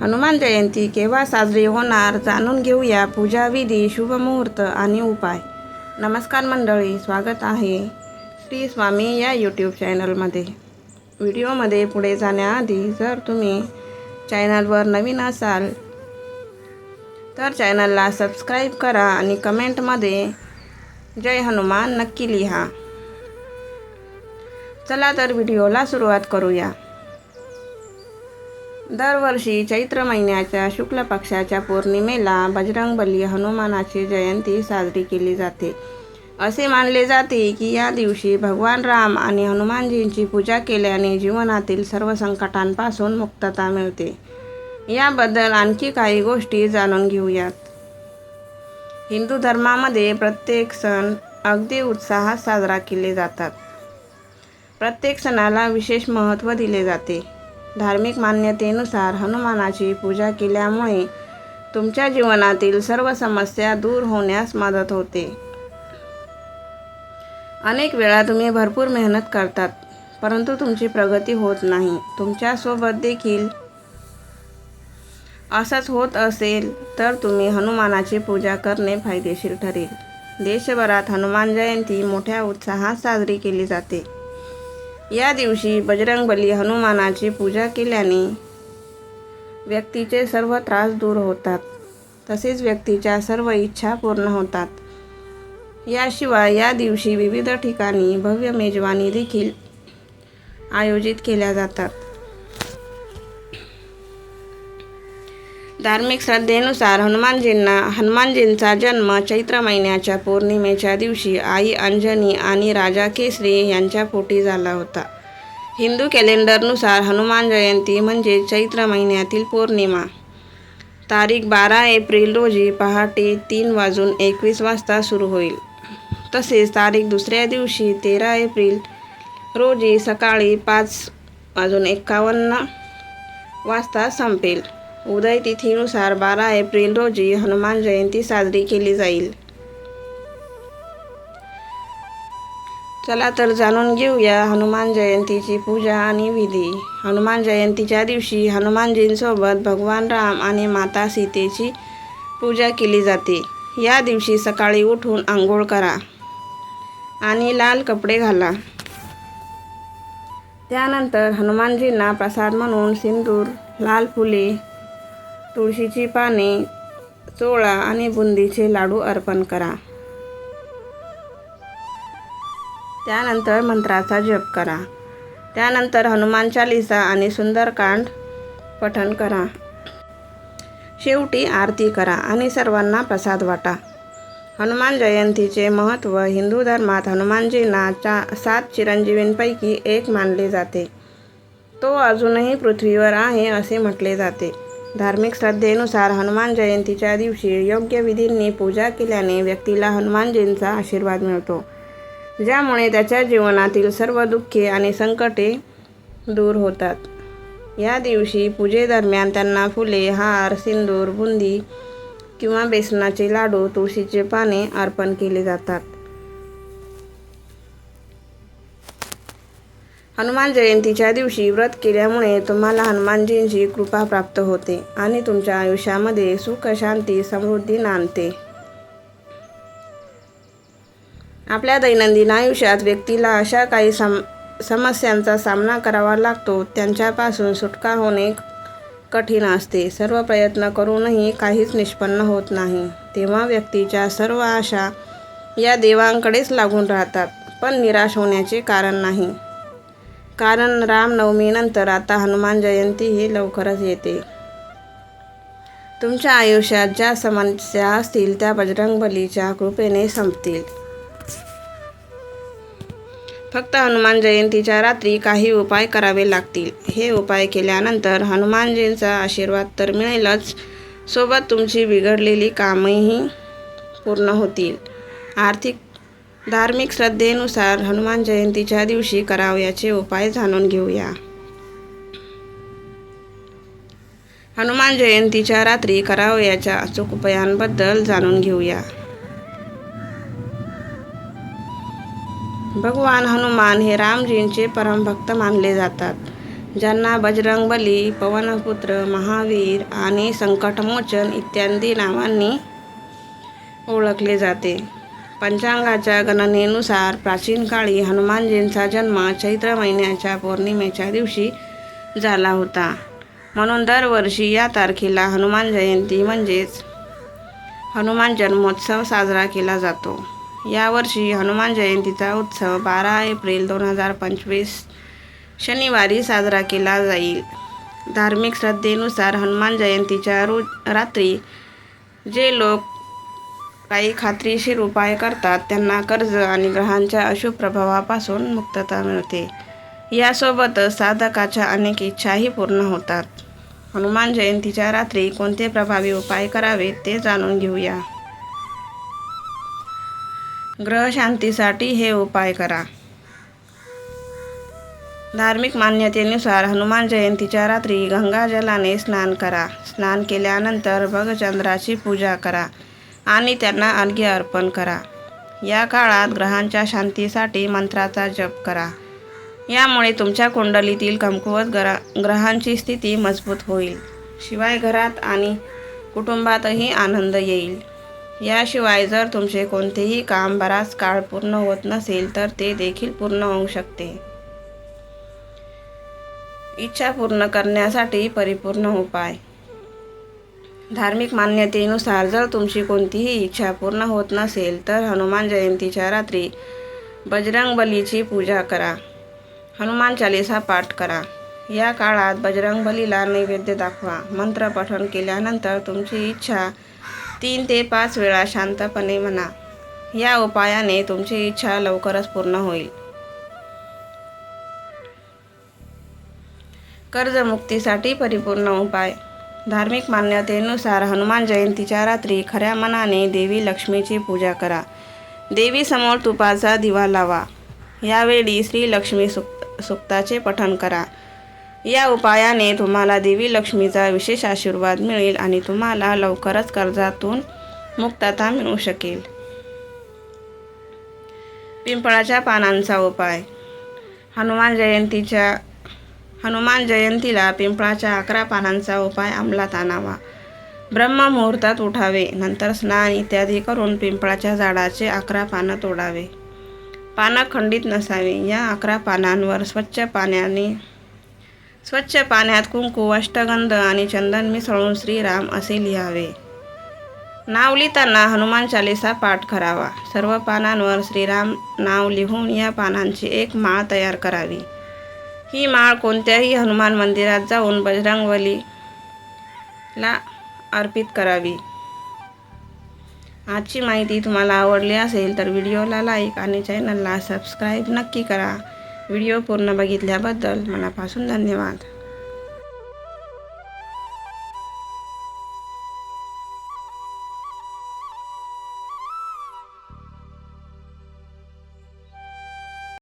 हनुमान जयंती केव्हा साजरी होणार जाणून घेऊया पूजा विधी शुभमुहूर्त आणि उपाय. नमस्कार मंडळी स्वागत आहे श्री स्वामी या यूट्यूब चॅनलमध्ये व्हिडिओमध्ये पुढे जाण्याआधी जर तुम्ही चॅनलवर नवीन असाल तर चॅनलला सबस्क्राईब करा आणि कमेंटमध्ये जय हनुमान नक्की लिहा. चला तर व्हिडिओला सुरुवात करूया. दरवर्षी चैत्र महिन्याच्या शुक्ल पक्षाच्या पौर्णिमेला बजरंगबली हनुमानाची जयंती साजरी केली जाते. असे मानले जाते की या दिवशी भगवान राम आणि हनुमानजींची पूजा केल्याने जीवनातील सर्व संकटांपासून मुक्तता मिळते. याबद्दल आणखी काही गोष्टी जाणून घेऊयात. हिंदू धर्मामध्ये प्रत्येक सण अगदी उत्साहात साजरा केले जातात. प्रत्येक सणाला विशेष महत्त्व दिले जाते. धार्मिक मान्यतेनुसार हनुमानाची पूजा केल्यामुळे तुमच्या जीवनातील सर्व समस्या दूर होण्यास मदत होते. अनेक वेळा तुम्ही भरपूर मेहनत करतात परंतु तुमची प्रगती होत नाही. तुमच्यासोबत देखील असंच होत असेल तर तुम्ही हनुमानाची पूजा करणे फायदेशीर ठरेल. देशभरात हनुमान जयंती मोठ्या उत्साहात साजरी केली जाते. या दिवशी बजरंगबली हनुमानाची पूजा केल्याने व्यक्तीचे सर्व त्रास दूर होतात. तसेच व्यक्तीच्या सर्व इच्छा पूर्ण होतात. याशिवाय या दिवशी विविध ठिकाणी भव्य मेजवानी देखील आयोजित केल्या जातात. धार्मिक श्रद्धेनुसार हनुमानजींना हनुमानजींचा जन्म चैत्र महिन्याच्या पौर्णिमेच्या दिवशी आई अंजनी आणि राजा केसरी यांच्या पोटी झाला होता. हिंदू कॅलेंडरनुसार हनुमान जयंती म्हणजे चैत्र महिन्यातील पौर्णिमा. तारीख बारा एप्रिल रोजी पहाटे तीन वाजून एकवीस वाजता सुरू होईल. तसेच तारीख दुसऱ्या दिवशी तेरा एप्रिल रोजी सकाळी पाच वाजून एक्कावन्न वाजता संपेल. उदय तिथीनुसार बारा एप्रिल रोजी हनुमान जयंती साजरी केली जाईल. चला तर जाणून घेऊया हनुमान जयंतीची पूजा आणि विधी. हनुमान जयंतीच्या दिवशी हनुमानजींसोबत भगवान राम आणि माता सीतेची पूजा केली जाते. या दिवशी सकाळी उठून आंघोळ करा आणि लाल कपडे घाला. त्यानंतर हनुमानजींना प्रसाद म्हणून सिंदूर लाल फुले तुळशीची पाने चोळा आणि बुंदीचे लाडू अर्पण करा. त्यानंतर मंत्राचा जप करा. त्यानंतर हनुमान चालिसा आणि सुंदरकांड पठण करा. शेवटी आरती करा आणि सर्वांना प्रसाद वाटा. हनुमान जयंतीचे महत्त्व हिंदू धर्मात हनुमानजींना चा सात चिरंजीवींपैकी एक मानले जाते. तो अजूनही पृथ्वीवर आहे असे म्हटले जाते. धार्मिक श्रद्धेनुसार हनुमान जयंतीच्या दिवशी योग्य विधींनी पूजा केल्याने व्यक्तीला हनुमानजींचा आशीर्वाद मिळतो ज्यामुळे त्याच्या जीवनातील सर्व दुःखे आणि संकटे दूर होतात. या दिवशी पूजेदरम्यान त्यांना फुले हार सिंदूर बुंदी किंवा बेसनाचे लाडू तुळशीचे पाने अर्पण केले जातात. हनुमान जयंतीच्या दिवशी व्रत केल्यामुळे तुम्हाला हनुमानजींची कृपा प्राप्त होते आणि तुमच्या आयुष्यामध्ये सुख शांती समृद्धी नांदते. आपल्या दैनंदिन आयुष्यात व्यक्तीला अशा काही सम समस्यांचा सामना करावा लागतो. त्यांच्यापासून सुटका होणे कठीण असते. सर्व प्रयत्न करूनही काहीच निष्पन्न होत नाही. तेव्हा व्यक्तीच्या सर्व आशा या देवांकडेच लागून राहतात पण निराश होण्याचे कारण नाही. कारण रामनवमीनंतर आता हनुमान जयंती ही लवकरच येते. तुमच्या आयुष्यात ज्या समस्या असतील त्या बजरंगबलीच्या कृपेने संपतील. फक्त हनुमान जयंतीच्या रात्री काही उपाय करावे लागतील. हे उपाय केल्यानंतर हनुमानजींचा आशीर्वाद तर मिळेलच. सोबत तुमची बिघडलेली कामेही पूर्ण होतील. आर्थिक धार्मिक श्रद्धेनुसार हनुमान जयंतीच्या दिवशी करावयाचे उपाय जाणून घेऊया. हनुमान जयंतीच्या रात्री करावयाच्या अचूक उपायांबद्दल जाणून घेऊया. भगवान हनुमान हे रामजींचे परमभक्त मानले जातात. ज्यांना बजरंगबली पवनपुत्र महावीर आणि संकटमोचन इत्यादी नावांनी ओळखले जाते. पंचांगाच्या गणनेनुसार प्राचीन काळी हनुमानजींचा जन्म चैत्र महिन्याच्या पौर्णिमेच्या दिवशी झाला होता. म्हणून दरवर्षी या तारखेला हनुमान जयंती म्हणजेच हनुमान जन्मोत्सव साजरा केला जातो. यावर्षी हनुमान जयंतीचा उत्सव बारा एप्रिल दोन हजार पंचवीस शनिवारी साजरा केला जाईल. धार्मिक श्रद्धेनुसार हनुमान जयंतीच्या रोज रात्री जे लोक काही खात्रीशीर उपाय करतात त्यांना कर्ज आणि ग्रहांच्या अशुभ प्रभावापासून मुक्तता मिळते. यासोबतच साधकाच्या अनेक इच्छाही पूर्ण होतात. हनुमान जयंतीच्या रात्री कोणते प्रभावी उपाय करावेत ते जाणून घेऊया. ग्रहशांतीसाठी हे उपाय करा. धार्मिक मान्यतेनुसार हनुमान जयंतीच्या रात्री गंगाजलाने स्नान करा. स्नान केल्यानंतर भगचंद्राची पूजा करा. आणि त्यांना अर्घ्य अर्पण करा. या काळात ग्रहांच्या शांतीसाठी मंत्राचा जप करा. यामुळे तुमच्या कुंडलीतील कमकुवत ग्रह ग्रहांची स्थिती मजबूत होईल. शिवाय घरात आणि कुटुंबातही आनंद येईल. याशिवाय जर तुमचे कोणतेही काम बराच काळ पूर्ण होत नसेल तर ते देखील पूर्ण होऊ शकते. इच्छा पूर्ण करण्यासाठी परिपूर्ण उपाय. धार्मिक मान्यतेनुसार जर तुमची कोणतीही इच्छा पूर्ण होत नसेल तर हनुमान जयंतीच्या रात्री बजरंग बलीची पूजा करा. हनुमान चालिसा पाठ करा. या काळात बजरंग बलीला नैवेद्य दाखवा. मंत्र पठण केल्यानंतर तुमची इच्छा तीन ते पाच वेळा शांतपणे म्हणा. या उपायाने तुमची इच्छा लवकरच पूर्ण होईल. कर्जमुक्तीसाठी परिपूर्ण उपाय. धार्मिक मान्यतेनुसार हनुमान जयंतीच्या रात्री खऱ्या मनाने देवी लक्ष्मीची पूजा करा. देवीसमोर तुपाचा दिवा लावा. यावेळी श्री लक्ष्मी सुक्त सुक्ताचे पठण करा. या उपायाने तुम्हाला देवी लक्ष्मीचा विशेष आशीर्वाद मिळेल आणि तुम्हाला लवकरच कर्जातून मुक्तता मिळू शकेल. पिंपळाच्या पानांचा उपाय. हनुमान जयंतीच्या हनुमान जयंतीला पिंपळाच्या अकरा पानांचा उपाय अंमलात आणावा. ब्रह्ममुहूर्तात उठावे नंतर स्नान इत्यादी करून पिंपळाच्या झाडाचे अकरा पानं तोडावे. पानं खंडित नसावी. या अकरा पानांवर स्वच्छ पाण्याने स्वच्छ पाण्यात कुंकू अष्टगंध आणि चंदन मिसळून श्रीराम असे लिहावे. नाव लिहिताना हनुमान चालिसा पाठ करावा. सर्व पानांवर श्रीराम नाव लिहून या पानांची एक माळ तयार करावी. ही माळ कोणत्याही हनुमान मंदिरात जाऊन बजरंगवलीला अर्पित करावी. आजची माहिती तुम्हाला आवडली असेल तर व्हिडिओला लाईक आणि चॅनलला सबस्क्राईब नक्की करा. व्हिडिओ पूर्ण बघितल्याबद्दल मनापासून धन्यवाद.